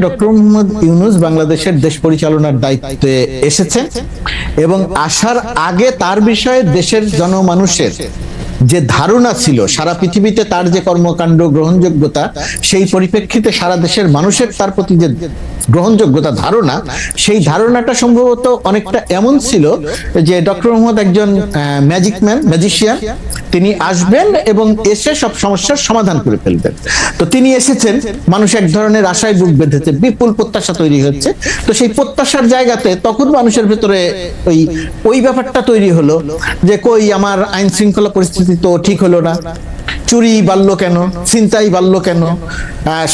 Doctor Mohammad Yunus বাংলাদেশের দেশ পরিচালনার দায়িত্বে এসেছেন এবং আসার আগে তার বিষয়ে দেশের জনমানুষের যে ধারণা ছিল, সারা পৃথিবীতে তার যে কর্মকাণ্ড, গ্রহণযোগ্যতা, সেই পরিপ্রেক্ষিতে সারা দেশের মানুষের তার প্রতি যে গ্রহণযোগ্যতা ধারণা, সেই ধারণাটা সম্ভবত অনেকটা এমন ছিল যে ডক্টর মোহাম্মদ একজন ম্যাজিক ম্যান ম্যাজিশিয়ান তিনি আসবেন এবং এসে সব সমস্যার সমাধান করে ফেলবেন। তো তিনি এসেছেন, মানুষ এক ধরনের আশায় বুক বেঁধেছে, বিপুল প্রত্যাশা তৈরি হচ্ছে। তো সেই প্রত্যাশার জায়গাতে তখন মানুষের ভেতরে ওই ওই ব্যাপারটা তৈরি হলো যে, কই আমার আইন শৃঙ্খলা পরিস্থিতি তো ঠিক হলো না। চুরি বাড়লো কেন? চিন্তাই বাড়লো কেন?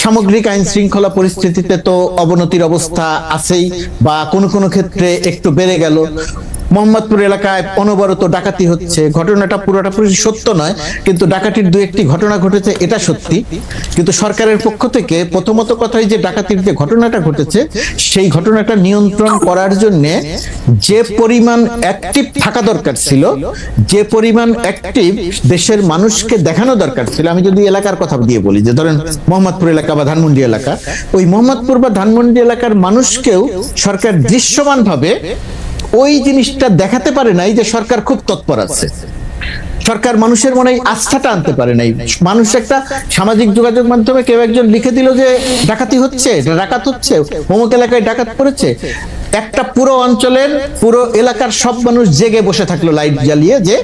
সামগ্রিক আইন শৃঙ্খলা পরিস্থিতিতে তো অবনতির অবস্থা আছেই বা কোনো কোনো ক্ষেত্রে একটু বেড়ে গেল। মোহাম্মদপুর এলাকায় অনবরত ডাকাতি হচ্ছে। ঘটনাটা পুরোটা পুরো সত্য নয়, কিন্তু ডাকাতির দু একটি ঘটনা ঘটেছে, এটা সত্যি। কিন্তু সরকারের পক্ষ থেকে প্রথমত কথাই যে ডাকাতির যে ঘটনাটা ঘটেছে, সেই ঘটনাটা নিয়ন্ত্রণ করার জন্য যে পরিমাণ অ্যাক্টিভ থাকা দরকার ছিল, যে পরিমাণ অ্যাক্টিভ দেশের মানুষকে দেখানো দরকার ছিল, আমি যদি এলাকার কথা দিয়ে বলি, যে ধরেন মোহাম্মদপুর এলাকা বা ধানমন্ডি এলাকা, ওই মোহাম্মদপুর বা ধানমন্ডি এলাকার মানুষকেও সরকার দৃশ্যমান ভাবে ওই জিনিসটা দেখাতে পারে নাই যে সরকার খুব তৎপর আছে। সরকার মানুষের মনে আস্থাটা আনতে পারে নাই। মানুষ একটা সামাজিক যোগাযোগ মাধ্যমে কেউ একজন লিখে দিল যে ডাকাতি হচ্ছে ডাকাত হচ্ছে, অমুক এলাকায় ডাকাত পড়েছে। একটা পুরো অঞ্চলের পুরো এলাকার সব মানুষ জেগে বসে থাকল লাইট জ্বালিয়ে যে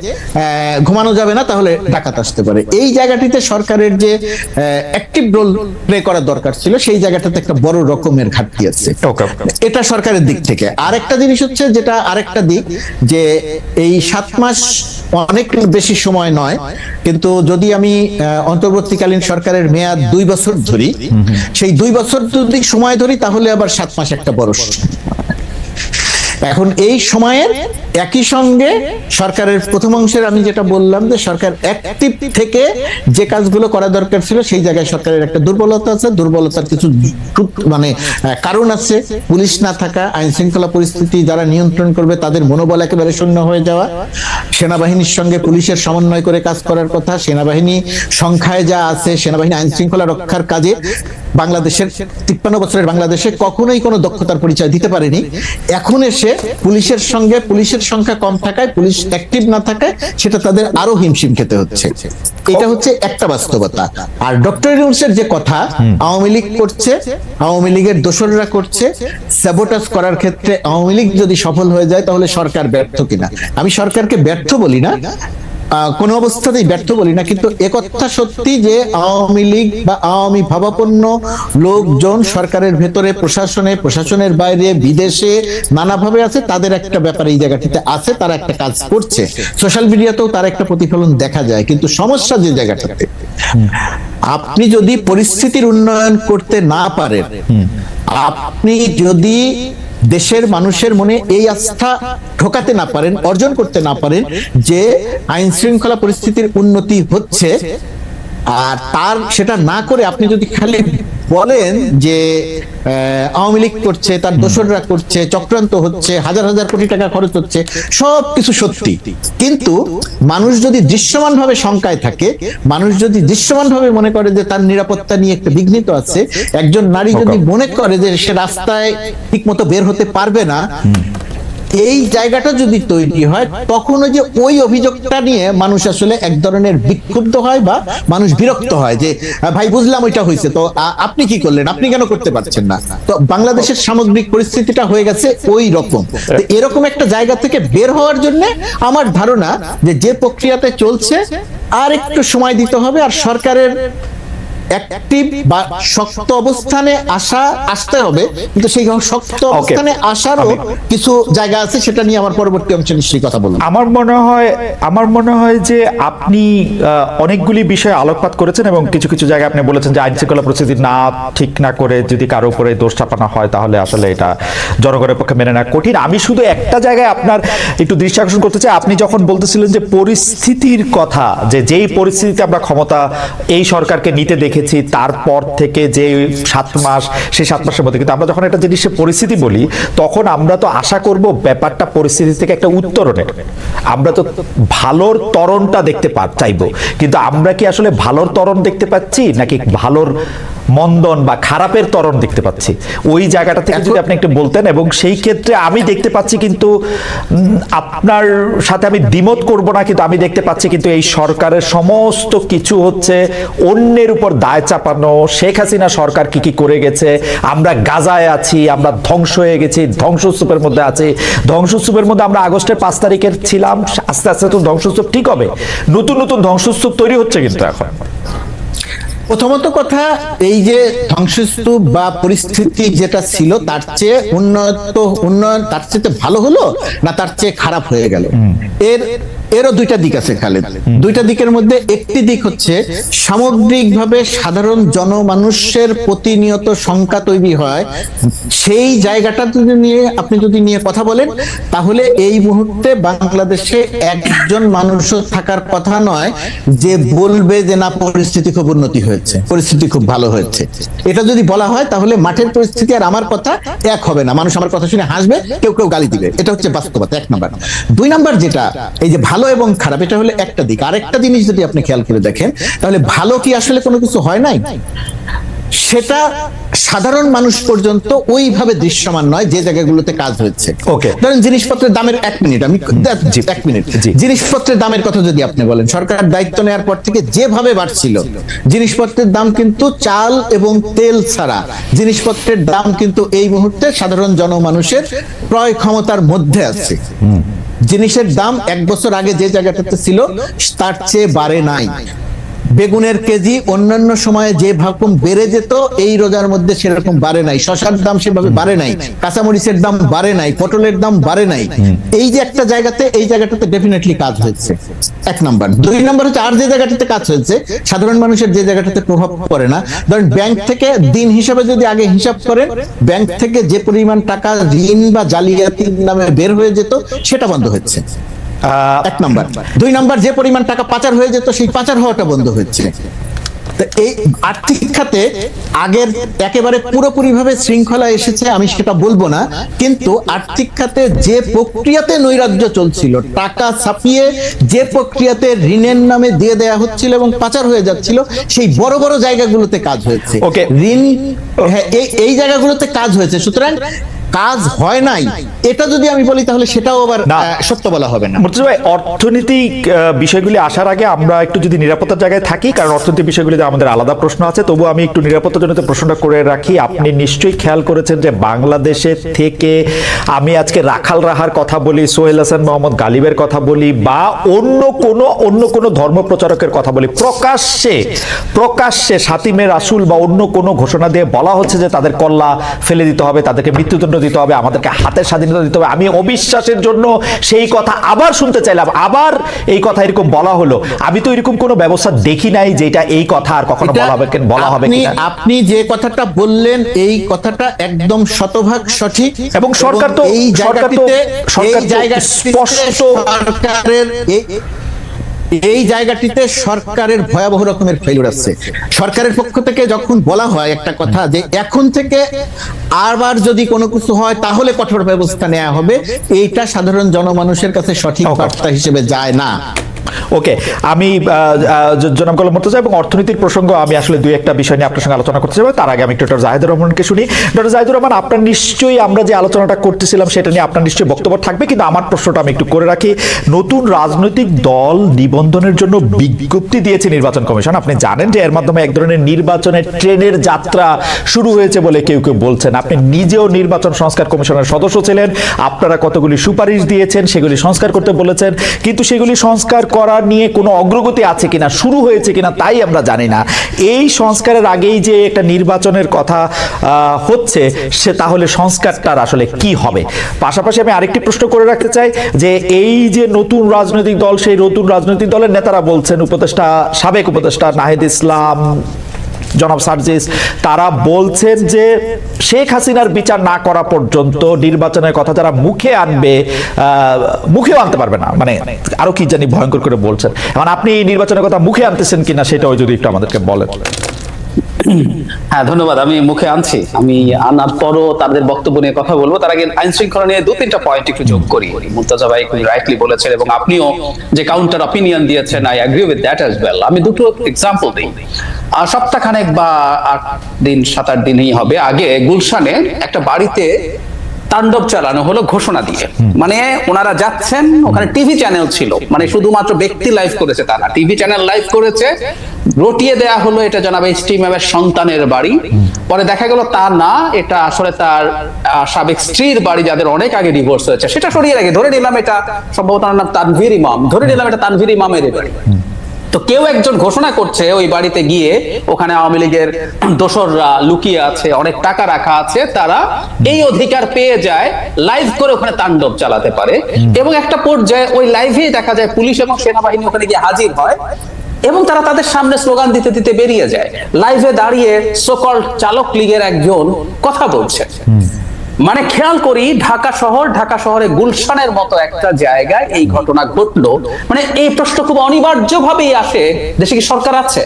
ঘুমানো যাবে না তাহলে ডাকাত আসতে পারে। এই জায়গাটিতে সরকারের যে অ্যাক্টিভ রোল প্লে করার দরকার ছিল সেই জায়গাটাতে একটা বড় রকমের ঘাটতি আছে। এটা সরকারের দিক থেকে। আরেকটা জিনিস হচ্ছে যেটা আরেকটা দিক যে এই সাত মাস অনেক বেশি সময় নয় কিন্তু যদি আমি অন্তর্বর্তীকালীন সরকারের মেয়াদ দুই বছর ধরি সেই দুই বছর যদি সময় ধরি তাহলে আবার সাত মাস একটা বড় সময়। এখন এই সময়ের একই সঙ্গে সরকারের প্রথম অংশের আমি যেটা বললাম যে সরকার অ্যাক্টিভ থেকে যে কাজগুলো করা দরকার ছিল, সেই জায়গায় সরকারের একটা দুর্বলতা আছে। দুর্বলতার কিছু মানে কারণ আছে। পুলিশ না থাকা আইন শৃঙ্খলা পরিস্থিতি যারা নিয়ন্ত্রণ করবে, তাদের মনোবল একেবারে শূন্য হয়ে যাওয়া। সেনাবাহিনীর সঙ্গে পুলিশের সমন্বয় করে কাজ করার কথা। সেনাবাহিনী সংখ্যায় যা আছে, সেনাবাহিনী আইন শৃঙ্খলা রক্ষার কাজে বাংলাদেশের তিপ্পান্ন বছরের বাংলাদেশে কখনোই কোনো দক্ষতার পরিচয় দিতে পারেনি। এখন এসে পুলিশের সঙ্গে পুলিশের সংখ্যা কম থাকায় পুলিশ অ্যাক্টিভ না থাকায় সেটা তাদের আরও হিমশিম খেতে হচ্ছে। এটা হচ্ছে একটা বাস্তবতা। আর ডক্টর ইউনুসের যে কথা আওয়ামী লীগ করছে আওয়ামী লীগের দোসররা করছে স্যাবোটাস করার ক্ষেত্রে আওয়ামী লীগ যদি সফল হয়ে যায় তাহলে সরকার ব্যর্থ কিনা? আমি সরকারকে ব্যর্থ বলি না। কোনো অবস্থাতেই ব্যর্থ বলি না কিন্তু একথা সত্যি যে আওয়ামী লীগ বা আওয়ামী ভাবাপন্ন লোকজন সরকারের ভেতরে প্রশাসনে প্রশাসনের বাইরে বিদেশে নানাভাবে আছে তাদের একটা ব্যাপার এই জায়গাটিতে আছে তারা একটা কাজ করছে। সোশ্যাল মিডিয়াতেও তার একটা প্রতিফলন দেখা যায় কিন্তু সমস্যা যে জায়গাটাতে আপনি যদি পরিস্থিতির উন্নয়ন করতে না পারেন আপনি যদি দেশের মানুষের মনে এই আস্থা ঢোকাতে না পারেন, অর্জন করতে না পারেন যে আইন শৃঙ্খলা পরিস্থিতির উন্নতি হচ্ছে। আর তার সেটা না করে আপনি যদি খালি বলেন যে আওয়ামী লীগ করছে তার দোসররা করছে চক্রান্ত হচ্ছে হাজার হাজার কোটি টাকা খরচ হচ্ছে সব কিছু সত্যি। কিন্তু মানুষ যদি দৃশ্যমান ভাবে শঙ্কায় থাকে মানুষ যদি দৃশ্যমান ভাবে মনে করে যে তার নিরাপত্তা নিয়ে একটা বিঘ্নিত আছে একজন নারী যদি মনে করে যে সে রাস্তায় ঠিক মতো বের হতে পারবে না এই জায়গাটা যদি তৈরি হয়, তখন যে ওই অভিযোগটা নিয়ে মানুষ আসলে এক ধরনের বিক্ষুব্ধ হয় বা মানুষ বিরক্ত হয় যে ভাই, বুঝলাম ওইটা হয়েছে। তো আপনি কি করলেন? আপনি কেন করতে পারছেন না? তো বাংলাদেশের সামগ্রিক পরিস্থিতিটা হয়ে গেছে ওই রকম। এরকম একটা জায়গা থেকে বের হওয়ার জন্য আমার ধারণা যে যে প্রক্রিয়াতে চলছে আর একটু সময় দিতে হবে আর সরকারের অ্যাক্টিভ বা শক্ত অবস্থানে আসা আসতে হবে। কিন্তু সেই শক্ত অবস্থানে আসারও কিছু জায়গা আছে সেটা নিয়ে আমার পরবর্তী অংশে নিশ্চয়ই কথা বলব আমার মনে হয় আমার মনে হয় যে আপনি অনেকগুলি বিষয়ে আলোকপাত করেছেন এবং কিছু কিছু জায়গায় আপনি বলেছেন যে আইন শৃঙ্খলা পরিস্থিতি না ঠিক না করে যদি কারও উপরে দোষ চাপানো হয় তাহলে আসলে এটা জনগণের পক্ষে মেনে নেওয়া কঠিন। আমি শুধু একটা জায়গায় আপনার একটু দৃষ্টি আকর্ষণ করতে চাই। আপনি যখন বলতেছিলেন যে পরিস্থিতির কথা যে যেই পরিস্থিতিতে আমরা ক্ষমতা এই সরকারকে নিতে দেখেছি দেখেছি তারপর থেকে যে সাত মাস, সেই সাত মাসের মধ্যে। কিন্তু আমরা যখন একটা জিনিসের পরিস্থিতি বলি, তখন আমরা তো আশা করব ব্যাপারটা পরিস্থিতি থেকে একটা উত্তরণের। আমরা তো ভালোর তরণটা দেখতে চাইব। কিন্তু আমরা কি আসলে ভালোর তরণ দেখতে পাচ্ছি, নাকি ভালোর মন্দন বা খারাপের তরণ দেখতে পাচ্ছি? ওই জায়গাটা থেকে যদি আপনি একটু বলতেন, এবং সেই ক্ষেত্রে আমি দেখতে পাচ্ছি কিন্তু আপনার সাথে আমি দ্বিমত করব না, কিন্তু আমি দেখতে পাচ্ছি কিন্তু এই সরকারের সমস্ত কিছু হচ্ছে অন্যের উপর দায় চাপানো শেখ হাসিনা সরকার কি কি করে গেছে আমরা গাজায় আছি আমরা ধ্বংস হয়ে গেছি ধ্বংসস্তূপের মধ্যে আছি। ধ্বংসস্তূপের মধ্যে আমরা আগস্টের পাঁচ তারিখের ছিলাম আস্তে আস্তে তো ধ্বংসস্তূপ ঠিক হবে। নতুন নতুন ধ্বংসস্তূপ তৈরি হচ্ছে কিন্তু এখন। প্রথমত কথা এই যে ধ্বংসস্তূপ বা পরিস্থিতি যেটা ছিল তার চেয়ে উন্নত উন্নয়ন তার চেয়ে ভালো হলো না তার চেয়ে খারাপ হয়ে গেল? এর এরও দুইটা দিক আছে খালেদ। দুইটা দিকের মধ্যে একটি দিক হচ্ছে সামগ্রিকভাবে সাধারণ জনমানুষের প্রতিনিয়ত শঙ্কা তৈরি হয়। সেই জায়গাটা যদি নিয়ে আপনি যদি নিয়ে কথা বলেন, তাহলে এই মুহূর্তে বাংলাদেশে একজন মানুষও থাকার কথা নয় যে বলবে যে না, পরিস্থিতি খুব উন্নতি হয়েছে, পরিস্থিতি খুব ভালো হয়েছে। এটা যদি বলা হয়, তাহলে মাঠের পরিস্থিতি আর আমার কথা এক হবে না। মানুষ আমার কথা শুনে হাসবে, কেউ কেউ গালি দিবে। এটা হচ্ছে বাস্তবতা, এক নাম্বার। দুই নাম্বার যেটা, এই যে ভালো এবং খারাপ এটা হলো একটা দিক। আরেকটা জিনিস যদি আপনি খেয়াল করে দেখেন তাহলে ভালো কি আসলে কোনো কিছু হয় নাই? সেটা সাধারণ মানুষ পর্যন্ত ওইভাবে দৃশ্যমান নয় যে জায়গাগুলোতে কাজ হয়েছে। Okay. ধরেন জিনিসপত্রের দামের এক মিনিট আমি এক মিনিট। জিনিসপত্রের দামের কথা যদি আপনি বলেন সরকার দায়িত্ব নেওয়ার পর থেকে যেভাবে বাড়ছিল জিনিসপত্রের দাম কিন্তু চাল এবং তেল ছাড়া জিনিসপত্রের দাম কিন্তু এই মুহূর্তে সাধারণ জনমানুষের ক্রয় ক্ষমতার মধ্যে আছে। জিনিসের দাম এক বছর আগে যে জায়গাটাতে ছিল তার চেয়ে বাড়ে নাই। বেগুনের কেজি অন্যান্য সময়ে যে ভাকুম বেড়ে যেত এই রোজার মধ্যে সেরকম বাড়ে নাই। শশার দাম সেভাবে বাড়ে নাই কাঁচামরিচের দাম বাড়ে নাই পটলের দাম বাড়ে নাই। এই যে একটা জায়গাতে এই জায়গাটাতে ডেফিনেটলি কাজ হয়েছে। এক নাম্বার। দুই নাম্বার হচ্ছে আর যে জায়গাটাতে কাজ হয়েছে সাধারণ মানুষের যে জায়গাটাতে প্রভাব পড়ে না। ধরেন ব্যাংক থেকে দিন হিসাবে যদি আগে হিসাব করেন ব্যাংক থেকে যে পরিমাণ টাকা ঋণ বা জালিয়াতির নামে বের হয়ে যেত সেটা বন্ধ হচ্ছে এক নাম্বার। দুই নাম্বার যে পরিমাণ টাকা পাচার হয়ে যেত সেই পাচার হওয়াটা বন্ধ হচ্ছে এই আর্থিক খাতে আগের একেবারে পুরোপুরি ভাবে শৃঙ্খলা এসেছে আমি সেটা বলব না। কিন্তু আর্থিক খাতে যে প্রক্রিয়াতে নৈরাজ্য চলছিল টাকা ছাপিয়ে যে প্রক্রিয়াতে ঋণের নামে দিয়ে দেয়া হচ্ছিল এবং পাচার হয়ে যাচ্ছিল সেই বড় বড় জায়গাগুলোতে কাজ হয়েছে। ঋণ হ্যাঁ এই এই জায়গাগুলোতে কাজ হয়েছে। সুতরাং কাজ হয় নাই এটা যদি আমি বলি তাহলে সেটাও আবার সত্য বলা হবে না। মুর্তজা ভাই অর্থনৈতিক বিষয়গুলি আসার আগে আমরা একটু যদি নিরাপত্তার জায়গায় থাকি কারণ অর্থনৈতিক বিষয়গুলিতে আমাদের আলাদা প্রশ্ন আছে তবু আমি একটু নিরাপত্তাজনিত প্রশ্নটা করে রাখি। আপনি নিশ্চয়ই খেয়াল করেছেন যে বাংলাদেশে থেকে আমি আজকে রাখাল রাহার কথা বলি সোহেল হাসান মোহাম্মদ গালিবের কথা বলি বা অন্য কোনো অন্য কোনো ধর্ম প্রচারকের কথা বলি। প্রকাশ্যে প্রকাশ্যে সাতিমে আসুল বা অন্য কোনো ঘোষণা দিয়ে বলা হচ্ছে যে তাদের কল্লা ফেলে দিতে হবে তাদেরকে মৃত্যুদণ্ড দিতে হবে আমাদেরকে হাতের স্বাধীনতা দিতে হবে। আমি অবিশ্বাসের জন্য সেই কথা আবার শুনতে চাইলাম। আবার এই কথা এরকম বলা হলো। আমি তো এরকম কোনো ব্যবস্থা দেখি নাই যেটা এই কথা আর কখনো বলা হবে বলা হবে আপনি যে কথাটা বললেন এই কথাটা একদম শতভাগ সঠিক। এবং সরকার তো- এই জায়গাটিতে সরকার জায়গাটিতে স্পষ্ট- সরকারের এই- জায়গাটিতে সরকারের ভয়াবহ রকমের ফেলুর আছে সরকারের পক্ষ থেকে যখন বলা হয় একটা কথা যে এখন থেকে আবার যদি কোনো কিছু হয় তাহলে কঠোর ব্যবস্থা নেওয়া হবে। এইটা সাধারণ জনমানুষের কাছে সঠিক. বার্তা হিসেবে যায় না। ওকে আমি জনাব গোলাম মুর্তজা এবং অর্থনীতির প্রসঙ্গ আমি আসলে দুই একটা বিষয় নিয়ে আপনার সঙ্গে আলোচনা করতে চাই তার আগে আমি ডক্টর জাহিদুর রহমানকে শুনি। ডক্টর জাহিদুর রহমান, আপনার নিশ্চয়ই আমরা যে আলোচনাটা করতেছিলাম সেটা নিয়ে আপনার নিশ্চয়ই বক্তব্য থাকবে, কিন্তু আমার প্রশ্নটা আমি একটু করে রাখি। নতুন রাজনৈতিক দল নিবন্ধনের জন্য বিজ্ঞপ্তি দিয়েছে নির্বাচন কমিশন। আপনি জানেন যে এর মাধ্যমে এক ধরনের নির্বাচনের ট্রেনের যাত্রা শুরু হয়েছে বলে কেউ কেউ বলছেন। আপনি নিজেও নির্বাচন সংস্কার কমিশনের সদস্য ছিলেন। আপনারা কতগুলি সুপারিশ দিয়েছেন সেগুলি সংস্কার করতে বলেছেন। কিন্তু সেগুলি সংস্কার করা নিয়ে কোনো অগ্রগতি আছে কিনা, শুরু হয়েছে কিনা তাই আমরা জানি না। এই সংস্কারের আগেই যে একটা নির্বাচনের কথা হচ্ছে, সে তাহলে সংস্কারটার আসলে কি হবে? পাশাপাশি আমি আরেকটি প্রশ্ন করে রাখতে চাই যে এই যে নতুন রাজনৈতিক দল, সেই নতুন রাজনৈতিক দলের নেতারা বলছেন, উপদেষ্টা, সাবেক উপদেষ্টা নাহিদ ইসলাম জনাব সার্জিস, তারা বলছেন যে শেখ হাসিনার বিচার না করা পর্যন্ত নির্বাচনের কথা যারা মুখে আনবে মুখেও আনতে পারবে না। মানে আরও কি জানি ভয়ঙ্কর করে বলছেন। এখন আপনি নির্বাচনের কথা মুখে আনতেছেন কিনা, সেটাও যদি একটু আমাদেরকে বলেন। হ্যাঁ ধন্যবাদ। আমি মুখে আনছি। আমি আনার পরও তাদের বক্তব্য নিয়ে কথা বলব। তার আগে আইন শৃঙ্খলা নিয়ে দু, তিনটা পয়েন্ট একটু যোগ করি। মুর্তাজা ভাই খুবই রাইটলি বলেছেন এবং আপনিও যে কাউন্টার অপিনিয়ন দিয়েছেন I agree with that as well আমি দুটো এক্সাম্পল দিই। সপ্তাহখানেক বা আট দিন, সাত, আট দিনই হবে। আগে গুলশানে একটা বাড়িতে তাণ্ডব চালানো হলো ঘোষণা দিয়ে। মানে ওনারা যাচ্ছেন, ওখানে টিভি চ্যানেল ছিল। মানে শুধুমাত্র ব্যক্তি লাইভ করেছে তা না টিভি চ্যানেল লাইভ করেছে, রটিয়ে দেয়া হলো এটা জনাব এইচ টি ম্যামের সন্তানের বাড়ি। পরে দেখা গেল তা না, এটা আসলে তার সাবেক স্ত্রীর বাড়ি, যাদের অনেক আগে ডিভোর্স হয়েছে। সেটা সরিয়ে রেখে, ধরে নিলাম এটা, সম্ভবত তানভীর ইমাম। ধরে নিলাম এটা তানভীর ইমামের বাড়ি। তো কেউ একজন ঘোষণা করছে ওই বাড়িতে গিয়ে ওখানে আওয়ামী লীগের দোসররা লুকিয়ে আছে, অনেক টাকা রাখা আছে, তারা এই অধিকার পেয়ে যায় লাইভ করে ওখানে তাণ্ডব চালাতে পারে। এবং একটা পর্যায়ে ওই লাইভেই দেখা যায় পুলিশ এবং সেনাবাহিনী ওখানে গিয়ে হাজির হয় এবং তারা তাদের সামনে স্লোগান দিতে দিতে বেরিয়ে যায়। লাইভে দাঁড়িয়ে সকল চালক লীগের একজন কথা বলছে। মানে খেয়াল করি ঢাকা শহর ঢাকা শহরে গুলশানের মতো একটা জায়গায় এই ঘটনা ঘটলো। মানে এই প্রশ্ন খুব অনিবার্য ভাবেই আসে। দেশে কি সরকার আছে?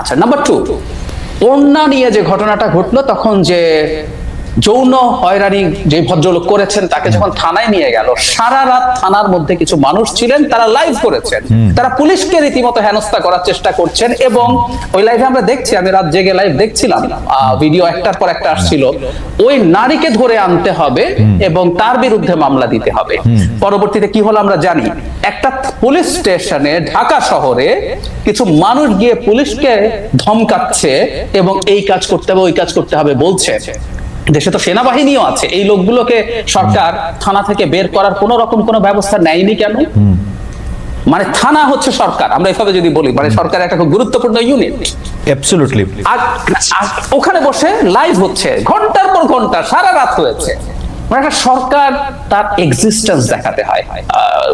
আচ্ছা নাম্বার টু ওন্না নিয়ে যে ঘটনাটা ঘটলো তখন যে যৌন হয়রানি যে ভদ্রলোক করেছেন তাকে যখন থানায় নিয়ে গেল সারা রাত থানার মধ্যে কিছু মানুষ ছিলেন তারা লাইভ করেছেন। তারা পুলিশকে রীতিমতো হেনস্থা করার চেষ্টা করছেন এবং ওই লাইভে আমরা দেখছি আমি রাত জেগে লাইভ দেখছিলাম ভিডিও একটার পর একটা আসছিল। ওই নারীকে ধরে আনতে হবে এবং তার বিরুদ্ধে মামলা দিতে হবে। পরবর্তীতে কি হলো আমরা জানি একটা পুলিশ স্টেশনে ঢাকা শহরে কিছু মানুষ গিয়ে পুলিশকে ধমকাচ্ছে এবং এই কাজ করতে হবে ওই কাজ করতে হবে বলছে। দেশে তো সেনাবাহিনীও আছে। এই লোকগুলোকে সরকার থানা থেকে বের করার কোন রকম কোনো ব্যবস্থা নেয়নি কেন? মানে থানা হচ্ছে সরকার আমরা এভাবে যদি বলি মানে সরকার একটা খুব গুরুত্বপূর্ণ ইউনিট অ্যাবসলিউটলি আর ওখানে বসে লাইভ হচ্ছে ঘণ্টার পর ঘণ্টা সারা রাত হয়েছে। মানে একটা সরকার তার এক্সিস্টেন্স দেখাতে হয়।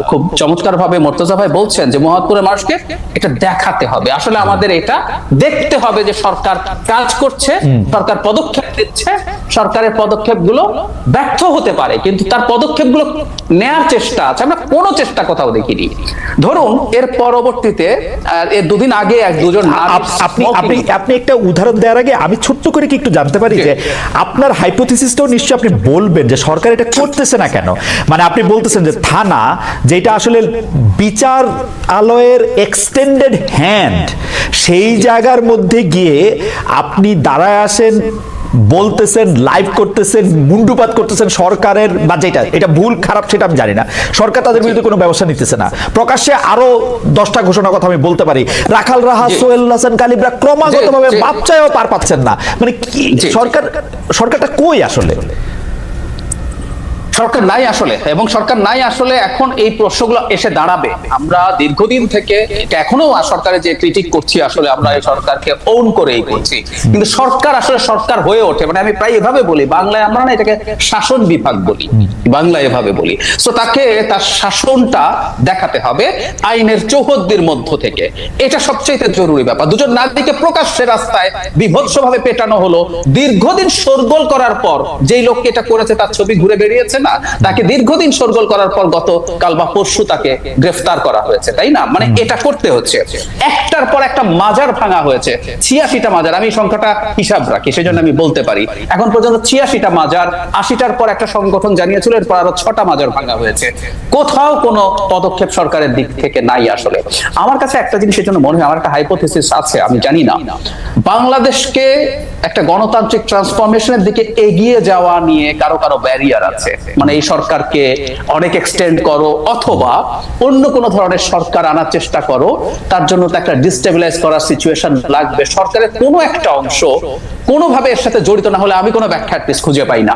খুব চমৎকার ভাবে মোর্তজা ভাই বলছেন যে মোহাম্মদপুরের মানুষকে এটা দেখাতে হবে। আসলে আমাদের এটা দেখতে হবে যে সরকার কাজ করছে সরকার পদক্ষেপ দিচ্ছে সরকারের পদক্ষেপগুলো ব্যর্থ হতে পারে কিন্তু তার পদক্ষেপগুলো নেয়ার চেষ্টা আছে। আমরা কোনো চেষ্টা কোথাও দেখিনি। ধরুন এর পরবর্তীতে এর দুদিন আগে এক দুজন আপনি আপনি আপনি একটা উদাহরণ দেওয়ার আগে আমি ছোট্ট করে কি একটু জানতে পারি যে আপনার হাইপোথিসিসটাও নিশ্চয়ই আপনি বলবেন যে সরকার এটা করতেছে না কেন? মানে আপনি বলতেছেন যে থানা যেটা আসলে বিচার আলয়ের এক্সটেন্ডেড হ্যান্ড সেই জায়গার মধ্যে গিয়ে আপনি দাঁড়ায় আসেন বলতেছেন লাইভ করতেছেন মুন্ডুপাত করতেছেন সরকারের বা যেটা এটা ভুল খারাপ সেটা আমি জানি না। সরকার তাদের বিরুদ্ধে কোনো ব্যবস্থা নিতেছে না। প্রকাশ্যে আরও দশটা ঘোষণার কথা আমি বলতে পারি। রাখাল রাহা। সোহেল হাসান কালিবরা ক্রমাগত ভাবে জি, জি। বাপচায়ও পার পাচ্ছেন না। মানে কি সরকার সরকারটা কই আসলে? সরকার নাই আসলে, এবং সরকার নাই আসলে এখন এই প্রশ্নগুলো এসে দাঁড়াবে। আমরা দীর্ঘদিন থেকে এখনও সরকারের যে ক্রিটিক করছি, আসলে আমরা এই সরকারকে ওন করেই করছি। কিন্তু সরকার আসলে সরকার হয়ে ওঠে মানে আমি প্রায় এভাবে বলি, বাংলায় আমরা না এটাকে শাসন বিভাগ বলি, বাংলায় এভাবে বলি। সো তাকে তার শাসনটা দেখাতে হবে আইনের চৌহদ্দির মধ্য থেকে। এটা সবচেয়ে জরুরি ব্যাপার। দুজন নারীকে প্রকাশ্যে রাস্তায় বিভৎসভাবে পেটানো হলো। দীর্ঘদিন শোরগোল করার পর যেই লোককে এটা করেছে, তার ছবি ঘুরে বেরিয়েছে না? তাকে দীর্ঘদিন শোরগোল করার পর গত কাল বা পরশু তাকে গ্রেফতার করা হয়েছে তাই না? মানে এটা করতে হচ্ছে। একটার পর একটা মাজার ভাঙা হয়েছে। ছিয়াশিটা মাজার আমি সংখ্যাটা হিসাব রাখি সেজন্য আমি বলতে পারি। এখন পর্যন্ত ছিয়াশিটা মাজার আশিটার পর একটা সংগঠন জানিয়েছিল এরপর আরও ছটা মাজার ভাঙা হয়েছে। কোথাও কোনো পদক্ষেপ সরকারের দিক থেকে নাই আসলে। আমার কাছে একটা জিনিস জন্য মনে হয় আমার একটা হাইপোথিসিস আছে আমি জানি না। বাংলাদেশকে একটা গণতান্ত্রিক ট্রান্সফরমেশনের দিকে এগিয়ে যাওয়া নিয়ে কারও কারও ব্যারিয়ার আছে। মানে এই সরকারকে অনেক এক্সটেন্ড করো অথবা অন্য কোন ধরনের সরকার আনার চেষ্টা করো, তার জন্য তো একটা ডিস্টেবিলাইজ করার সিচুয়েশন লাগবে। সরকারের কোনো একটা অংশ কোনোভাবে এর সাথে জড়িত না হলে আমি কোনো ব্যাখ্যা খুঁজে পাই না।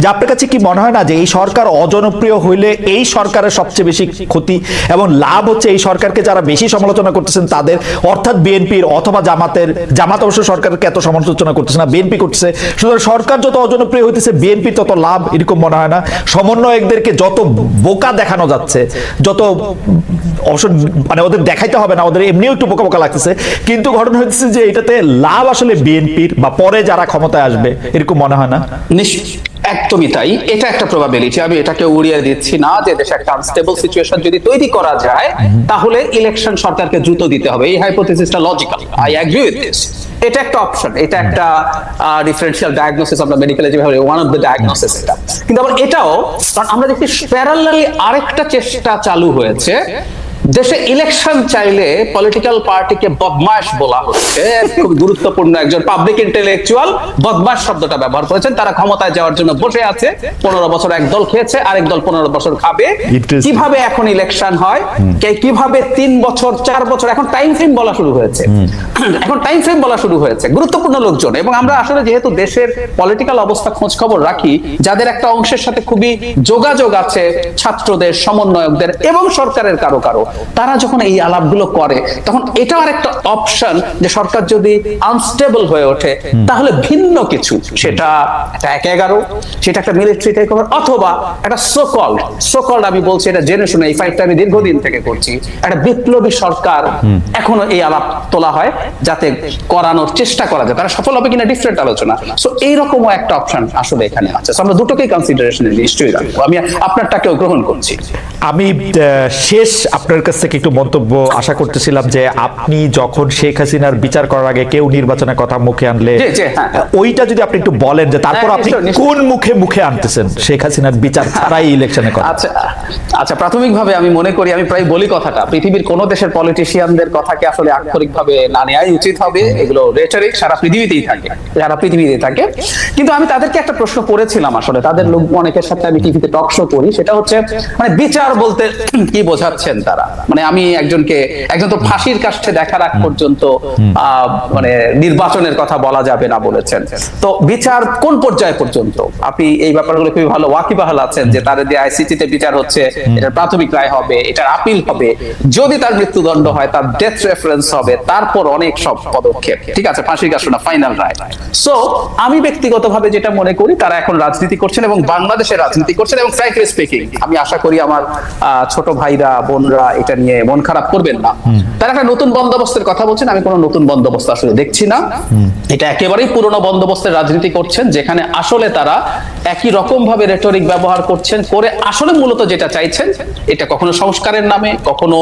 যে আপনার কাছে কি মনে হয় না যে এই সরকার অজনপ্রিয় হইলে এই সরকারের সবচেয়ে বেশি ক্ষতি এবং লাভ হচ্ছে এই সরকারকে যারা বেশি সমালোচনা করতেছেন তাদের, অর্থাৎ বিএনপির অথবা জামাতের, জামাত অবশ্য সরকারকে এত সমালোচনা করতেছে না, বিএনপি করতেছে। সুতরাং সরকার যত অজনপ্রিয় হইতেছে, বিএনপি তত লাভ এরকম মনে হয় না। সমন্বয়কদেরকে যত বোকা দেখানো যাচ্ছে, যত অবশ্য মানে ওদের দেখাইতে হবে না, ওদের এমনিও একটু বোকা বোকা লাগতেছে। কিন্তু ঘটনা হচ্ছে যে এটাতে লাভ আসলে বিএনপির বা পরে যারা ক্ষমতায় আসবে, এরকম মনে হয় না? একদমই তাই। এটা একটা প্রবাবিলিটি আমি এটাকে উড়িয়ে দিচ্ছি না যে দেশে একটা আনস্টেবল সিচুয়েশন যদি তৈরি করা যায়, তাহলে ইলেকশন সরকারকে দ্রুত দিতে হবে। এই হাইপোথিসিসটা logical I agree with this এটা একটা অপশন এটা একটা ডিফারেন্সিয়াল ডায়াগনোসিস আমরা মেডিকেলে যেভাবে ওয়ান অফ দ্য ডায়াগনোসিস এটা। কিন্তু আবার এটাও, কারণ আমরা দেখছি প্যারালালি আরেকটা চেষ্টা চালু হয়েছে। দেশে ইলেকশন চাইলে পলিটিক্যাল পার্টিকে বদমাশ বলা হচ্ছে। খুব গুরুত্বপূর্ণ একজন পাবলিক ইন্টেলেকচুয়াল বদমাশ শব্দটা ব্যবহার করেছেন। তারা ক্ষমতায় যাওয়ার জন্য বসে আছে। পনেরো বছর এক দল খেয়েছে আরেক দল পনেরো বছর খাবে। কীভাবে এখন ইলেকশন হয়? কে কীভাবে তিন বছর চার বছর এখন টাইম ফ্রেম বলা শুরু হয়েছে। এখন টাইম ফ্রেম বলা শুরু হয়েছে। গুরুত্বপূর্ণ লোকজন। এবং আমরা আসলে যেহেতু দেশের পলিটিক্যাল অবস্থা খোঁজ খবর রাখি যাদের একটা অংশের সাথে খুবই যোগাযোগ আছে ছাত্রদের সমন্বয়কদের এবং সরকারের কারও কারও। তারা যখন এই আলাপগুলো করে তখন এটাও একটা অপশন যে সরকার যদি আনস্টেবল হয়ে ওঠে তাহলে ভিন্ন কিছু। সেটা একটা এক এগারো সেটা একটা মিলিটারি টেক অথবা একটা সোকল সোকল আমি বলছি এটা জেনে শুনে এই ফাইটটা আমি দীর্ঘদিন থেকে করছি। একটা বিপ্লবী সরকার এখনও এই আলাপ তোলা হয় যাতে করানোর চেষ্টা করা যায়। তারা সফল হবে কিনা ডিফারেন্ট আলোচনা। সো এইরকমও একটা অপশন আসলে এখানে আছে। আমরা দুটোকেই কনসিডারেশনে নিশ্চয়ই রাখব। আমি আপনারটাকেও গ্রহণ করছি। আমি শেষ আপনার কাছ থেকে একটু মন্তব্য আশা করতেছিলাম যে আপনি যখন শেখ হাসিনার বিচার করার আগে কেউ নির্বাচনের কথা মুখে আনলে হ্যাঁ। ওইটা যদি আপনি একটু বলেন যে তারপর হ্যাঁ, আপনি। কোন মুখে মুখে আনতেছেন শেখ হাসিনার বিচার ছাড়াই ইলেকশনের কথা? আচ্ছা আচ্ছা প্রাথমিকভাবে আমি মনে করি আমি প্রায় বলি কথাটা পৃথিবীর কোন দেশের পলিটিশিয়ানদের কথাকে আসলে আক্ষরিকভাবে না নেওয়াই উচিত হবে। এগুলো রেটারিক সারা পৃথিবীতেই থাকে সারা পৃথিবীতে থাকে। কিন্তু আমি তাদেরকে একটা প্রশ্ন করেছিলাম আসলে তাদের লোক অনেকের সাথে আমি টিভিতে টক শো করি সেটা হচ্ছে মানে বিচার বলতে কি বোঝাচ্ছেন তারা? মানে আমি একজনকে একজন তো ফাঁসির কাছে দেখার আগ পর্যন্ত মানে নির্বাচনের কথা বলা যাবে না বলেছেন। তো বিচার কোন পর্যায় পর্যন্ত? আপনি এই ব্যাপারগুলো খুবই ভালো ওয়াকিবাহাল আছেন যে তাদের দিয়ে আইসিটি তে বিচার হচ্ছে এটার প্রাথমিক রায় হবে এটার আপিল হবে। যদি তার মৃত্যুদণ্ড হয় তার ডেথ রেফারেন্স হবে তারপর অনেক সব পদক্ষেপ। ঠিক আছে ফাঁসির কাছে না ফাইনাল রায়। সো আমি ব্যক্তিগতভাবে যেটা মনে করি তারা এখন রাজনীতি করছেন এবং বাংলাদেশের রাজনীতি করছেন এবং ফ্র্যাঙ্কলি স্পিকিং আমি আশা করি আমার আহ, ছোট ভাইরা বোনরা এটা নিয়ে মন খারাপ করবেন না। তারা একটা নতুন বন্দোবস্তের কথা বলছেন আমি কোনো নতুন বন্দোবস্ত আসলে দেখছি না। এটা একেবারেই পুরনো বন্দোবস্তের রাজনীতি করছেন যেখানে আসলে তারা একই রকম ভাবে রেটরিক ব্যবহার করছেন করে আসলে মূলত যেটা চাইছেন এটা কখনো সংস্কারের নামে কখনো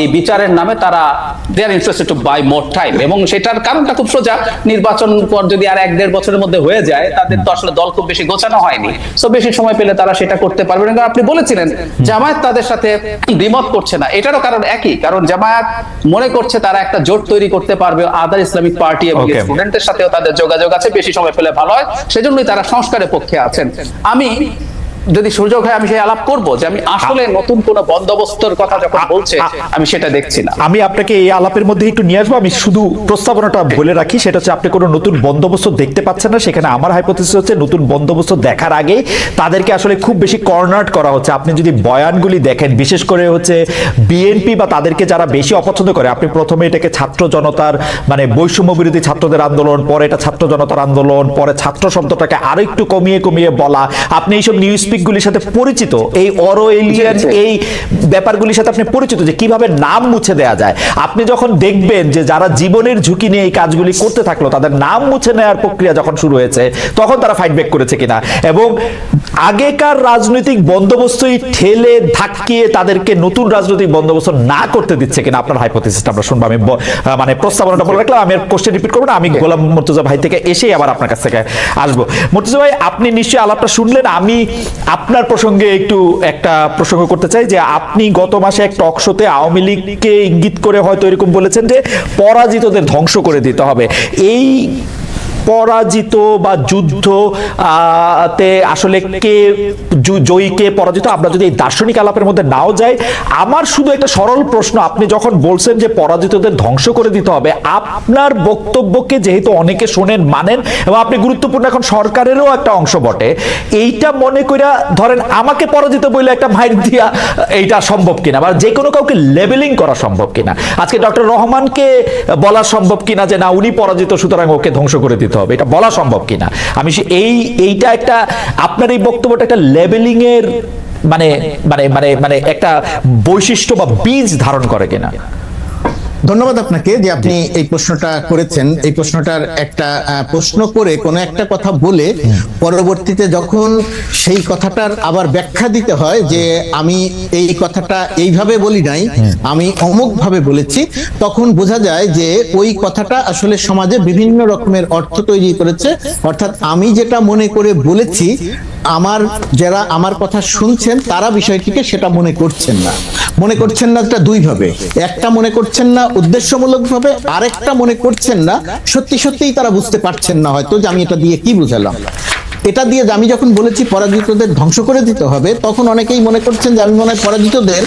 এই বিচারের নামে তারা they are interested to buy more time এবং সেটার কারণটা খুব সোজা নির্বাচন পর যদি আর এক দেড় বছরের মধ্যে হয়ে যায় তাদের তো আসলে দল খুব বেশি গোছানো হয়নি। সো বেশি সময় পেলে তারা সেটা করতে পারবেন কারণ আপনি বলেছিলেন জামায়াত তাদের সাথে দ্বিমত করছে না। এটারও কারণ একই কারণ জামায়াত মনে করছে তারা একটা জোট তৈরি করতে পারবে আদার ইসলামিক পার্টি এবং স্টুডেন্টের স্টুডেন্টদের সাথেও তাদের যোগাযোগ আছে বেশি সময় ফেলে ভালো হয়। সেজন্যই তারা সংস্কারের পক্ষে আছেন। আমি যদি সুযোগ হয় আমি সেই আলাপ করব যে আমি আসলে নতুন কোন বন্দোবস্তর কথা যখন বলছে আমি সেটা দেখছি না। আমি আপনাকে এই আলাপের মধ্যে একটু নিয়ে আসব। আমি শুধু প্রস্তাবনাটা বলে রাখি সেটা হচ্ছে আপনি কোনো নতুন বন্দোবস্ত দেখতে পাচ্ছেন না। সেখানে আমার হাইপোথিসিস হচ্ছে নতুন বন্দোবস্ত দেখার আগে তাদেরকে আসলে খুব বেশি কর্নার্ড করা হচ্ছে। আপনি যদি বয়ানগুলি দেখেন বিশেষ করে হচ্ছে বিএনপি বা তাদেরকে যারা বেশি অপছন্দ করে আপনি প্রথমে এটাকে ছাত্র জনতার মানে বৈষম্য বিরোধী ছাত্রদের আন্দোলন পরে এটা ছাত্র জনতার আন্দোলন পরে ছাত্র শব্দটাকে আরও একটু কমিয়ে কমিয়ে বলা। আপনি এইসব নিউজ স্পিকগুলির সাথে পরিচিত এই অরো এলিয়ান। এই ব্যাপারগুলির সাথে আপনি পরিচিত যে কীভাবে নাম মুছে দেয়া যায়। আপনি যখন দেখবেন যে যারা জীবনের ঝুঁকি নিয়ে এই কাজগুলি করতে থাকল তাদের নাম মুছে নেওয়ার প্রক্রিয়া যখন শুরু হয়েছে তখন তারা ফাইট ব্যাক করেছে কিনা। এবং আগেকার রাজনৈতিক বন্দোবস্তই ঠেলে ধাক্কিয়ে তাদেরকে নতুন রাজনৈতিক বন্দোবস্ত না করতে দিচ্ছে কিনা আপনার হাইপোথিসিসটা আমরা শুনব। আমি মানে প্রস্তাবনাটা বলে রাখলাম আমি কোশ্চেন রিপিট করব না আমি গোলাম মুর্তজা ভাই থেকে এসেই আবার আপনার কাছ থেকে আসব। মুর্তজা ভাই আপনি নিশ্চয়ই আলাপটা শুনলেন আমি আপনার প্রসঙ্গে একটু একটা প্রসঙ্গ করতে চাই যে আপনি গত মাসে এক টক শোতে আওয়ামী লীগকে ইঙ্গিত করে হয়তো এরকম বলেছেন যে পরাজিতদের ধ্বংস করে দিতে হবে। এই পরাজিত বা যুদ্ধ তে আসলে কে জয়ী, কে পরাজিত, আমরা যদি এই দার্শনিক আলাপের মধ্যে নাও যাই, আমার শুধু একটা সরল প্রশ্ন, আপনি যখন বলছেন যে পরাজিতদের ধ্বংস করে দিতে হবে, আপনার বক্তব্যকে যেহেতু অনেকে শোনেন, মানেন, এবং আপনি গুরুত্বপূর্ণ এখন সরকারেরও একটা অংশ বটে, এইটা মনে কইরা ধরেন আমাকে পরাজিত বলে একটা মাইর দিয়া এইটা সম্ভব কিনা, বা যে কোনো কাউকে লেবেলিং করা সম্ভব কিনা। আজকে ডক্টর রহমানকে বলা সম্ভব কিনা যে না, উনি পরাজিত সুতরাং ওকে ধ্বংস করে দিতে হবে, এটা বলা সম্ভব কিনা? আমি এই, এইটা একটা, আপনার এই বক্তব্যটা একটা লেবেলিং এর মানে মানে মানে মানে একটা বৈশিষ্ট্য বা বীজ ধারণ করে কিনা? ধন্যবাদ আপনাকে যে আপনি এই প্রশ্নটা করেছেন। এই প্রশ্নটার একটা প্রশ্ন করে কোনো একটা কথা বলে পরবর্তীতে যখন সেই কথাটার আবার ব্যাখ্যা দিতে হয় যে আমি এই কথাটা এইভাবে বলি নাই, আমি অমুক ভাবে বলেছি, তখন বোঝা যায় যে ওই কথাটা আসলে সমাজে বিভিন্ন রকমের অর্থ তৈরি করেছে। অর্থাৎ আমি যেটা মনে করে বলেছি, আমার যারা আমার কথা শুনছেন, তারা বিষয়টিকে সেটা মনে করছেন না। মনে করছেন না এটা দুই ভাবে। একটা মনে করছেন না উদ্দেশ্যমূলক ভাবে, আরেকটা মনে করছেন না সত্যি সত্যিই তারা বুঝতে পারছেন না হয়তো যে আমি এটা দিয়ে কি বুঝালাম। এটা দিয়ে আমি যখন বলেছি পরাজিতদের ধ্বংস করে দিতে হবে, তখন অনেকেই মনে করছেন যে আমি মনে হয় পরাজিতদের